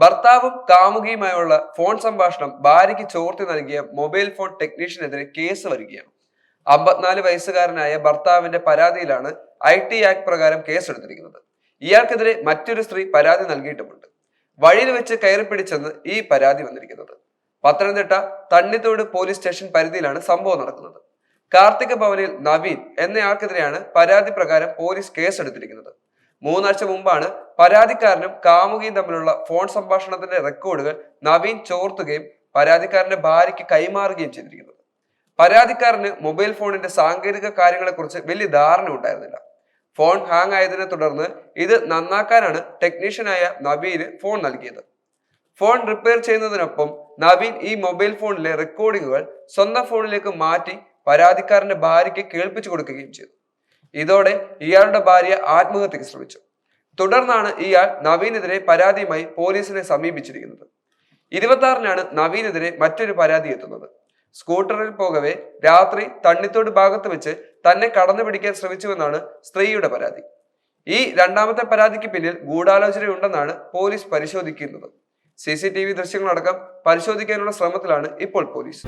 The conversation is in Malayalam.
ഭർത്താവും കാമുകിയുമായുള്ള ഫോൺ സംഭാഷണം ഭാര്യയ്ക്ക് ചോർത്തി നൽകിയ മൊബൈൽ ഫോൺ ടെക്നീഷ്യനെതിരെ കേസ് വരികയാണ്. അമ്പത്തിനാല് വയസ്സുകാരനായ ഭർത്താവിന്റെ പരാതിയിലാണ് ഐ ടി ആക്ട് പ്രകാരം കേസെടുത്തിരിക്കുന്നത്. ഇയാൾക്കെതിരെ മറ്റൊരു സ്ത്രീ പരാതി നൽകിയിട്ടുമുണ്ട്. വഴിയിൽ വെച്ച് കയറി പിടിച്ചെന്ന് ഈ പരാതി വന്നിരിക്കുന്നത്. പത്തനംതിട്ട തണ്ണിത്തോട് പോലീസ് സ്റ്റേഷൻ പരിധിയിലാണ് സംഭവം നടക്കുന്നത്. കാർത്തിക ഭവനിൽ നവീൻ എന്നയാൾക്കെതിരെയാണ് പരാതി പ്രകാരം പോലീസ് കേസെടുത്തിരിക്കുന്നത്. മൂന്നാഴ്ച മുമ്പാണ് പരാതിക്കാരനും കാമുകിയും തമ്മിലുള്ള ഫോൺ സംഭാഷണത്തിന്റെ റെക്കോർഡുകൾ നവീൻ ചോർത്തുകയും പരാതിക്കാരന്റെ ഭാര്യയ്ക്ക് കൈമാറുകയും ചെയ്തിരിക്കുന്നത്. പരാതിക്കാരന് മൊബൈൽ ഫോണിന്റെ സാങ്കേതിക കാര്യങ്ങളെക്കുറിച്ച് വലിയ ധാരണ ഉണ്ടായിരുന്നില്ല. ഫോൺ ഹാങ് ആയതിനെ തുടർന്ന് ഇത് നന്നാക്കാനാണ് ടെക്നീഷ്യനായ നവീന് ഫോൺ നൽകിയത്. ഫോൺ റിപ്പയർ ചെയ്യുന്നതിനൊപ്പം നവീൻ ഈ മൊബൈൽ ഫോണിലെ റെക്കോർഡിങ്ങുകൾ സ്വന്തം ഫോണിലേക്ക് മാറ്റി പരാതിക്കാരന്റെ ഭാര്യയ്ക്ക് കേൾപ്പിച്ചു കൊടുക്കുകയും ചെയ്തു. ഇതോടെ ഇയാളുടെ ഭാര്യ ആത്മഹത്യക്ക് ശ്രമിച്ചു. തുടർന്നാണ് ഇയാൾ നവീനെതിരെ പരാതിയുമായി പോലീസിനെ സമീപിച്ചിരിക്കുന്നത്. ഇരുപത്തി ആറിനാണ് നവീനെതിരെ മറ്റൊരു പരാതി എത്തുന്നത്. സ്കൂട്ടറിൽ പോകവെ രാത്രി തണ്ണിത്തോട് ഭാഗത്ത് വെച്ച് തന്നെ കടന്നു പിടിക്കാൻ ശ്രമിച്ചുവെന്നാണ് സ്ത്രീയുടെ പരാതി. ഈ രണ്ടാമത്തെ പരാതിക്ക് പിന്നിൽ ഗൂഢാലോചനയുണ്ടെന്നാണ് പോലീസ് പരിശോധിക്കുന്നത്. സി സി ടി വി ദൃശ്യങ്ങളടക്കം പരിശോധിക്കാനുള്ള ശ്രമത്തിലാണ് ഇപ്പോൾ പോലീസ്.